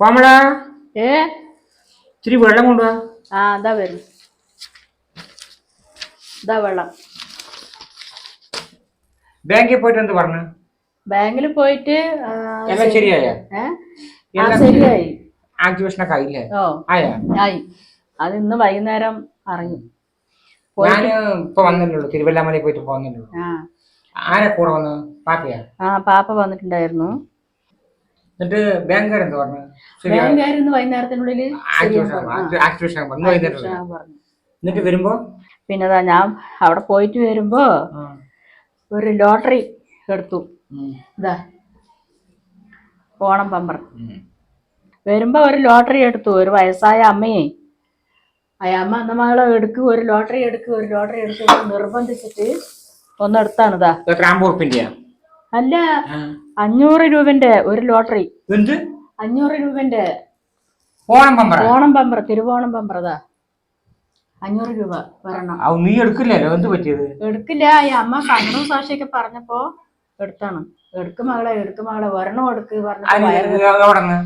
കോമള ഏ? ഇത്തിരി വെള്ളം കൊണ്ടുവാ. ആ ഇതാ വരും. ഇതാ വെള്ളം. ബാങ്കിൽ പോയിട്ട് എന്ത് പറഞ്ഞു? ബാങ്കിൽ പോയിട്ട് ആ, എല്ലാം ശരിയായ? ഏ? ആ എല്ലാം ശരിയായി. ആക്ടിവേഷനൊക്കെ ആയില്ലേ? ഓ. ആയാ? ആയി. അത് ഇന്ന് വൈകുന്നേരം അറിഞ്ഞു ഞാൻ ഇപ്പൊ വന്നല്ലോ തിരുവല്ലാമലയിൽ പോയിട്ട് പോന്നല്ലോ ആ. ആരെ കൂടെ വന്ന്? പാപ്പയാ? ആ പാപ്പ വന്നിട്ടുണ്ടായിരുന്നു. എന്നിട്ട് ബാങ്കുകാർ എന്ത് പറഞ്ഞു. വൈകുന്നേരത്തിനുള്ളിൽ എന്നിട്ട് വരുമ്പോ? പിന്നെ ഞാൻ അവിടെ പോയിട്ട് വരുമ്പോ ഒരു ലോട്ടറി എടുത്തു. ഇതാ. ഓണം പമ്പർ. വരുമ്പോ ഒരു ലോട്ടറി എടുത്തു. ഒരു വയസ്സായ അമ്മയെ. ആ അമ്മ അന്ന മകളെ എടുക്ക് ഒരു ലോട്ടറി എടുക്ക് ഒരു ലോട്ടറി എടുക്ക് നിർബന്ധിച്ചിട്ട് ഒന്നെടുത്താണ് ഇതാ. ഉറുപ്പിന്റെയാ അല്ല. അഞ്ഞൂറ് രൂപന്റെ ഒരു ലോട്ടറി. അഞ്ഞൂറ് രൂപന്റെ ഓണം പമ്പറ. ഓണം തിരുവോണം പമ്പറതാ അഞ്ഞൂറ് രൂപ വരണം. നീ എടുക്കില്ലല്ലോ? എന്ത് പറ്റിയത്? എടുക്കില്ല ഈ അമ്മ കണ്ണൂർ സാക്ഷിയൊക്കെ പറഞ്ഞപ്പോ എടുത്താണ്. എടുക്ക് മകളെ എടുക്ക് മകളെ ഒരെണ്ണം എടുക്ക് പറഞ്ഞു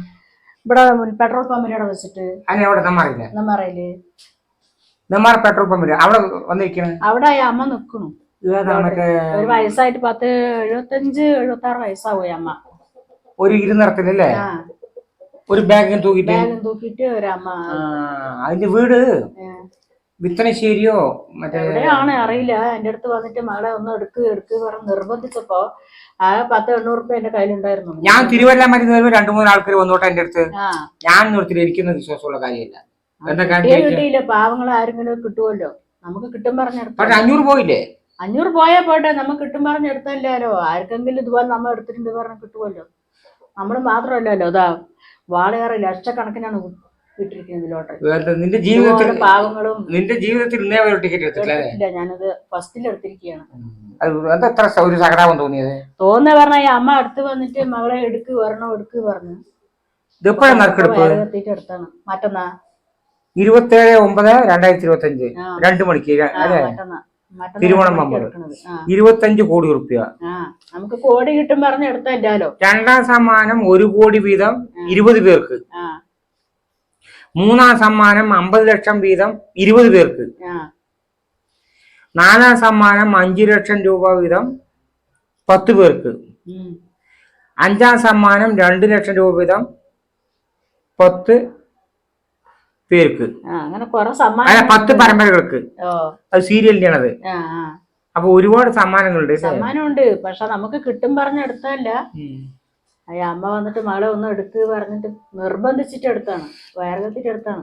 ഇവിടെ പെട്രോൾ പമ്പിനോട് വെച്ചിട്ട്. നമ്മറിയില്ല നമ്മറയിൽ? നമ്മാർ പെട്രോൾ പമ്പിൽ. അവിടെ വന്നിരിക്കണേ? അവിടെ അമ്മ നിക്കണു ഒരു വയസ്സായിട്ട് പത്ത് എഴുപത്തഞ്ച് എഴുപത്തി ആറ് വയസ്സാവും അമ്മ. ഒരു ഇരുന്നിടത്തിലല്ലേ ഒരു ബാഗും തൂക്കിട്ട് ബാഗും തൂക്കിയിട്ട് ഒരമ്മ അതിന്റെ വീട്? വിത്തനശ്ശേരിയോ? എവിടെയാണ്? അറിയില്ല. എന്റെ അടുത്ത് വന്നിട്ട് മകളെ ഒന്ന് എടുക്ക് എടുക്ക് പറഞ്ഞ് നിർബന്ധിച്ചപ്പോ ആ പത്ത് എണ്ണൂറ് രൂപ എന്റെ കയ്യിലുണ്ടായിരുന്നു. ഞാൻ തിരുവല്ല മരുന്ന് വരുമ്പോ രണ്ടു മൂന്ന് ആൾക്കാർ വന്നോട്ടെ എന്റെ അടുത്ത്. ഞാൻ നിർത്തി എനിക്കൊന്നും വിശ്വാസമുള്ള കാര്യമില്ല. കിട്ടിയില്ല. പാവങ്ങൾ ആരെങ്കിലും കിട്ടുമല്ലോ നമുക്ക് കിട്ടും പറഞ്ഞു അഞ്ഞൂറ് പോയില്ലേ? അഞ്ഞൂറ് പോയാൽ പോട്ടെ നമുക്ക് കിട്ടും പറഞ്ഞെടുത്തല്ലോ ആർക്കെങ്കിലും ഇതുപോലെ നമ്മൾ എടുത്തിട്ടുണ്ട് പറഞ്ഞ് കിട്ടുമല്ലോ നമ്മൾ മാത്രമല്ലല്ലോ അതാ വാളയേറെ ലക്ഷക്കണക്കിനാണ് വേറെ നിന്റെ ജീവിതത്തിൽ ഇതുപോലെ നിന്റെ ജീവിതത്തിൽ ഇന്നേ ഒരു ടിക്കറ്റ് എടുത്തിട്ടില്ല ഞാനത് ഫസ്റ്റിൽ എടുത്തിരിക്കുകയാണ് അത് എന്താ ഒരു സകടാവം തോന്നിയത്? തോന്നുന്ന പറഞ്ഞ അമ്മ അടുത്ത് വന്നിട്ട് മകളെ എടുക്ക് വരണം എടുക്ക് പറഞ്ഞു. ഇതെപ്പോഴാണ് നറുക്കെടുപ്പ്? എടുത്താണ്. മറ്റന്നാ? ഇരുപത്തേഴ് ഒമ്പത് രണ്ടായിരത്തി ഇരുപത്തി അഞ്ച്. രണ്ടു മണിക്ക് അല്ലേ? മറ്റന്നാ. മറ്റന്നാ തിരുവോണം മണിക്ക് പമ്പ്. ഇരുപത്തഞ്ച് കോടി റുപ്യ നമുക്ക് കോടി കിട്ടും പറഞ്ഞ് എടുത്തല്ലോ രണ്ടാം സമ്മാനം ഒരു കോടി വീതം ഇരുപത് പേർക്ക്. മൂന്നാം സമ്മാനം അമ്പത് ലക്ഷം വീതം ഇരുപത് പേർക്ക്. നാലാം സമ്മാനം അഞ്ചു ലക്ഷം രൂപ വീതം പത്ത് പേർക്ക്. അഞ്ചാം സമ്മാനം രണ്ട് ലക്ഷം രൂപ വീതം പത്ത് പേർക്ക്. അങ്ങനെ കുറെ അല്ല സമ്മാനം പത്ത് പരമ്പരകൾക്ക്. അത് സീരിയലിന്റെയാണത് ആ ആ. അപ്പൊ ഒരുപാട് സമ്മാനങ്ങളുണ്ട് സമ്മാനമുണ്ട്. പക്ഷെ നമുക്ക് കിട്ടും പറഞ്ഞ് എടുത്തല്ല അമ്മ വന്നിട്ട് മകളെ ഒന്ന് എടുക്ക് പറഞ്ഞിട്ട് നിർബന്ധിച്ചിട്ട് എടുത്താണ്. വയറകത്തിട്ട് എടുത്താണ്.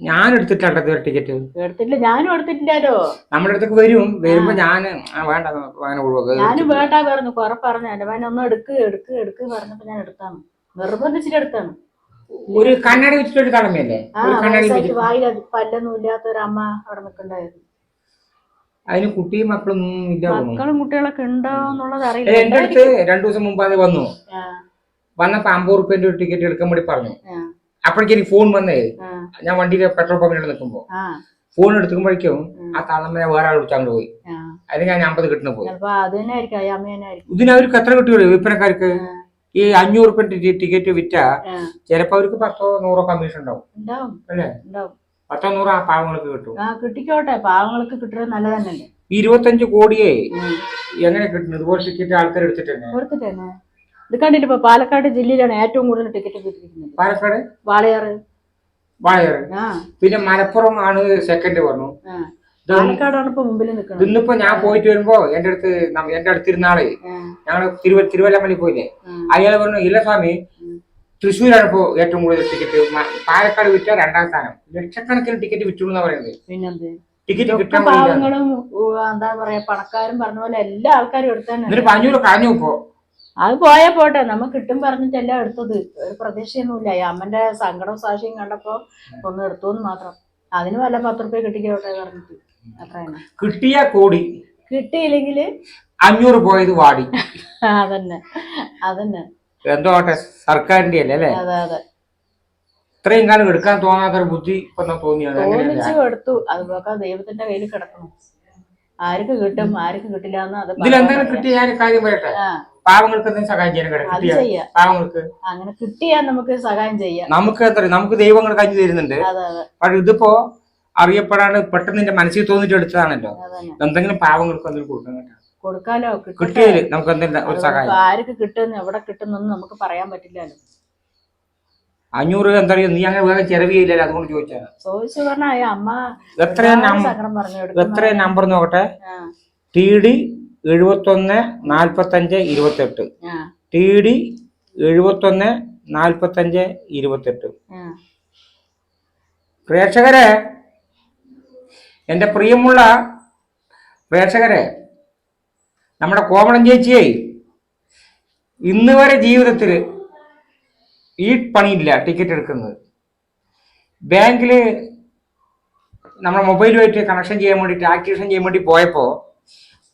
ഞാൻ എടുത്തിട്ടുണ്ട് ടിക്കറ്റ്. എടുത്തിട്ടില്ല. ഞാനും എടുത്തിട്ടില്ലല്ലോ നമ്മുടെ അടുത്തേക്ക് വരും. വരുമ്പോ ഞാൻ വേണ്ട അങ്ങനെ ഒഴിവാക്കുക ഞാനും വേണ്ട പറഞ്ഞു. കുറെ പറഞ്ഞു. എന്റെ ഒന്ന് എടുക്ക് എടുക്ക് എടുക്ക് പറഞ്ഞപ്പോ ഞാൻ എടുത്താണ്. നിർബന്ധിച്ചിട്ട് എടുത്താണ്. ഒരു കണ്ണാടി വെച്ചിട്ടൊരു കടമയല്ലേ? ഒരു കണ്ണാടി വയസ്സായിട്ട് വെച്ചിട്ട്. വായിൽ പല്ലൊന്നും ഇല്ലാത്ത ഒരു അമ്മ അവിടെ നിൽക്കണ്ടായിരുന്നു. അതിന് കുട്ടിയും മക്കളൊന്നും ഇല്ല മക്കളും കുട്ടികളൊക്കെ ഉണ്ടോ എന്നുള്ളത് ഏ, അറിയില്ല. എന്റെ അടുത്ത് രണ്ടു ദിവസം മുമ്പ് അത് വന്നു. വന്ന വന്നപ്പോ അമ്പത് റുപ്യന്റെ ഒരു ടിക്കറ്റ് എടുക്കാൻ വേണ്ടി പറഞ്ഞു. അപ്പോഴേക്കും എനിക്ക് ഫോൺ വന്നേ. ആ, ഞാൻ വണ്ടിയിൽ പെട്രോൾ പമ്പിൽ നിൽക്കുമ്പോ ഫോൺ എടുക്കുമ്പോഴേക്കും ആ. തള്ളമ്മനെ വേറെ ആൾ വിളിച്ചാണ്ട് പോയി. അതിന് ഞാൻ അമ്പത് കിട്ടുന്ന പോയി. ഇതിനവർക്ക് എത്ര കിട്ടുമല്ലോ വിൽപ്പനക്കാർക്ക്? ഈ അഞ്ഞൂറ് റുപ്യ ടിക്കറ്റ് വിറ്റ ചിലപ്പോ അവർക്ക് പത്തോ നൂറോ കമ്മീഷൻ ഉണ്ടാവും. അല്ലേ? പത്തോ നൂറോ ആ പാവങ്ങൾക്ക് കിട്ടും. കിട്ടിക്കോട്ടെ. പാവങ്ങൾക്ക് കിട്ടുന്നത് നല്ല തന്നെ ഈ ഇരുപത്തഞ്ച് കോടിയെ എങ്ങനെ കിട്ടുന്നത് ഇതുപോലെ ടിക്കറ്റ് ആൾക്കാർ എടുത്തിട്ടുണ്ട് കൊടുത്തിട്ട് ഇത് കണ്ടിട്ട് ഇപ്പൊ പാലക്കാട് ജില്ലയിലാണ് ഏറ്റവും കൂടുതൽ ടിക്കറ്റ് കിട്ടിയിരിക്കുന്നത്. പാലക്കാട്? വാളയാറ്. വാളയാറ്. പിന്നെ മലപ്പുറം ആണ് സെക്കൻഡ് പറഞ്ഞു. പാലക്കാടാണ് ഇപ്പൊ മുമ്പിൽ നിൽക്കുന്നത് ഇന്നിപ്പോ ഞാൻ പോയിട്ട് വരുമ്പോ എന്റെ അടുത്ത് എന്റെ അടുത്തിരുന്നാൾ ഞങ്ങൾ തിരുവ തിരുവല്ലമല്ലി പോയില്ലേ? അയാൾ പറഞ്ഞു ഇല്ല സ്വാമി തൃശ്ശൂരാണ് ഇപ്പോ ഏറ്റവും കൂടുതൽ ടിക്കറ്റ് പാലക്കാട് വിറ്റ രണ്ടാം സ്ഥാനം. ലക്ഷക്കണക്കിന് ടിക്കറ്റ് വിറ്റു എന്നാ പറയുന്നത്. ടിക്കറ്റ് കിട്ടാൻ. പാവങ്ങളും ഉ, എന്താ പറയാ പണക്കാരും പറഞ്ഞ പോലെ എല്ലാ ആൾക്കാരും കാഞ്ഞു ഇപ്പോ. അത് പോയാ പോട്ടെ നമുക്ക് കിട്ടും പറഞ്ഞിട്ടല്ല എടുത്തത്. ഒരു പ്രതീക്ഷയൊന്നുമില്ല. അമ്മന്റെ സങ്കടവും സാക്ഷിയും കണ്ടപ്പോ ഒന്ന് എടുത്തു മാത്രം. അതിന് വല്ല പത്ത് റുപ്യ കിട്ടിക്കോട്ടെ പറഞ്ഞിട്ട്. കിട്ടിയ കോടി കിട്ടിയില്ലെങ്കിൽ അഞ്ഞൂറ് പോയത് വാടി. അതന്നെ. അതന്നെ. എന്തോ ആട്ടെ സർക്കാരിന്റെ അല്ലേ? അല്ലേ? അതെ അതെ. ഇത്രയും കാലം എടുക്കാൻ തോന്നാത്തൊരു ബുദ്ധി ഇപ്പൊ തോന്നിയത്? തോന്നിച്ചു എടുത്തു. അതൊക്കെ ദൈവത്തിന്റെ കയ്യിൽ കിടക്കണം ആർക്ക് കിട്ടും ആർക്ക് കിട്ടില്ല ഇതിലെന്തെങ്കിലും കിട്ടിയ ഞാൻ കാര്യം പറയട്ടെ? പാവങ്ങൾക്ക് എന്തെങ്കിലും സഹായം ചെയ്യാൻ പാവങ്ങൾക്ക്. അങ്ങനെ കിട്ടിയാൽ നമുക്ക് സഹായം ചെയ്യാം. നമുക്ക് എത്ര? നമുക്ക് ദൈവങ്ങൾ കഞ്ഞി തരുന്നുണ്ട്. പക്ഷെ ഇതിപ്പോ അറിയപ്പെടാണ്ട് പെട്ടെന്ന് എന്റെ മനസ്സിൽ തോന്നിട്ട് എടുത്തതാണല്ലോ. എന്തെങ്കിലും പാവങ്ങൾക്ക് അതിൽ കൊടുക്കാൻ കൊടുക്കാനോ കൊടുക്കാലോ? കിട്ടട്ടെ. നമുക്ക് എന്തെങ്കിലും ഒരു സഹായം. ആർക്ക് കിട്ടുന്നു എവിടെ കിട്ടുന്നൊന്നും നമുക്ക് പറയാൻ പറ്റില്ലല്ലോ. അഞ്ഞൂറ് എന്താ പറയുക നീ അങ്ങനെ വേറെ ചെലവില്ലല്ലോ അതുകൊണ്ട് ചോദിച്ചാണ് ചോദിച്ചു പറഞ്ഞ അമ്മ എത്ര എടുക്കുന്ന നമ്പർ നോക്കട്ടെ? ടി ഡി എഴുപത്തൊന്ന് നാൽപ്പത്തഞ്ച് ഇരുപത്തെട്ട്. ടി ഡി എഴുപത്തൊന്ന് നാൽപ്പത്തഞ്ച് ഇരുപത്തെട്ട്. പ്രേക്ഷകരെ എന്റെ പ്രിയമുള്ള പ്രേക്ഷകരെ നമ്മുടെ കോമളം ചേച്ചിയെ ഇന്ന് വരെ ജീവിതത്തിൽ ഈ പണിയില്ല ടിക്കറ്റ് എടുക്കുന്നത്. ബാങ്കിൽ നമ്മുടെ മൊബൈലുമായിട്ട് കണക്ഷൻ ചെയ്യാൻ വേണ്ടിയിട്ട് ആക്ടിവേഷൻ ചെയ്യാൻ വേണ്ടി പോയപ്പോൾ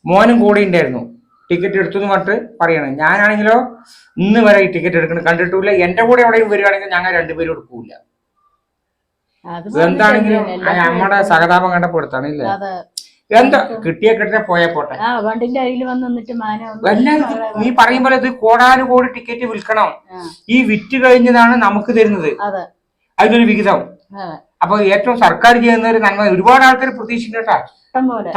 മോനും കൂടെ ഉണ്ടായിരുന്നു. ടിക്കറ്റ് എടുത്തു എന്ന് പറഞ്ഞിട്ട് പറയണം ഞാനാണെങ്കിലോ ഇന്ന് വരെ ഈ ടിക്കറ്റ് എടുക്കണം കണ്ടിട്ടില്ല എന്റെ കൂടെ എവിടെയും വരികയാണെങ്കിൽ ഞങ്ങൾ രണ്ടുപേരും എടുക്കൂല. അത് എന്താണെങ്കിലും നമ്മുടെ സഹതാപം കണ്ടപ്പെടുത്താണ് ഇല്ലേ? അതെ. എന്താ കിട്ടിയ കിട്ടിയ പോയാ പോട്ടെ. വണ്ടിന്റെ അരിയിൽ വന്ന് നിന്നിട്ട് മാന ഒന്ന് എല്ലാവരും നീ പറയും പോലെ ഇത് കോടാനുകോടി ടിക്കറ്റ് വിൽക്കണം. ഈ വിറ്റ് കഴിഞ്ഞതാണ് നമുക്ക് തരുന്നത്. അതെ. അതിനൊരു വിഹിതം. അപ്പൊ ഏറ്റവും സർക്കാർ ചെയ്യുന്ന ഒരു നന്മ ഒരുപാട് ആൾക്കാർ പ്രതീക്ഷിക്കട്ടാ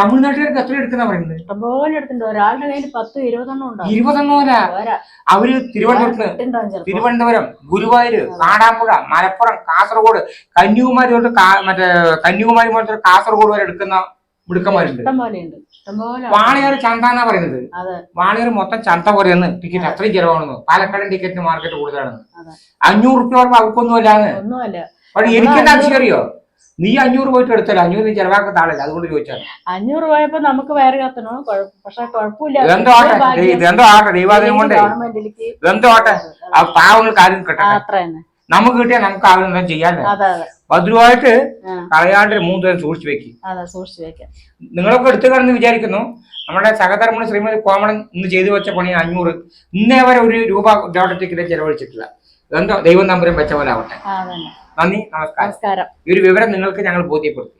തമിഴ്നാട്ടുകാർക്ക് എത്ര എടുക്കുന്ന പറയുന്നത്? ഇഷ്ടം പോലെ എടുത്തിട്ടുണ്ട്. ഒരാളുടെ കയ്യിൽ പത്ത് ഇരുപതെണ്ണം ഉണ്ടാവും ഇരുപതെണ്ണോല പോരാ. അവർ തിരുവനന്തപുരത്ത് തിരുവനന്തപുരം ഗുരുവായൂർ കാടാമ്പുഴ മലപ്പുറം കാസർഗോഡ് കന്യാകുമാരി തൊട്ട് മറ്റേ കന്യാകുമാരി മുതൽ കാസർഗോഡ് വരെ എടുക്കുന്ന മിടുക്കന്മാരുണ്ട്. വാണിയാർ ചന്ത എന്നാ പറയുന്നത്? വാണിയാർ മൊത്തം ചന്ത പോലെയാണ് ടിക്കറ്റ് അത്രയും ചെലവാണെന്ന് പാലക്കാട് ടിക്കറ്റിന് മാർക്കറ്റ് കൂടുതലാണെന്ന്. അതെ. അഞ്ഞൂറ് റുപ്യ അല്ലാന്ന് ഒന്നുമല്ല. പക്ഷെ എനിക്കെന്താ അറിയോ നീ അഞ്ഞൂറ് പോയിട്ട് എടുത്തല്ലോ. അഞ്ഞൂറ് നീ ചെലവാക്കുന്ന ആളല്ല അതുകൊണ്ട് ചോദിച്ചാൽ അഞ്ഞൂറ് പോയപ്പോ നമുക്ക് വയറ് കത്തണോ? പക്ഷെ കുഴപ്പമില്ല. എന്തോ ആട്ടെ? ഇതെന്തോ ആട്ടെ? ദൈവാദയം കൊണ്ട്. എന്തോ ഇതെന്തോ ആട്ടെ? ആ പാവങ്ങൾക്ക് ആരും തന്നെ. നമുക്ക് കിട്ടിയാൽ നമുക്ക് ആരും ചെയ്യാല്ലേ ഭദ്രമായിട്ട്. കളയാണ്ട് മൂന്ന് ദിവസം സൂക്ഷിച്ചു വെക്കി. സൂക്ഷിച്ചു വെക്കാം. നിങ്ങളൊക്കെ എടുത്തു കാണുന്നു വിചാരിക്കുന്നു. നമ്മുടെ സഹധർമ്മണി ശ്രീമതി കോമളൻ ഇന്ന് ചെയ്തു വെച്ച പണി അഞ്ഞൂറ്. ഇന്നേ വരെ ഒരു രൂപ ഡോട്ടർ ടിക്കറ്റ് ചെലവഴിച്ചിട്ടില്ല. എന്തോ ദൈവം നമ്പരം വെച്ച പോലെ ആവട്ടെ. നന്ദി നമസ്കാരം. ഈ ഒരു വിവരം നിങ്ങൾക്ക് ഞങ്ങൾ ബോധ്യപ്പെടുത്തി.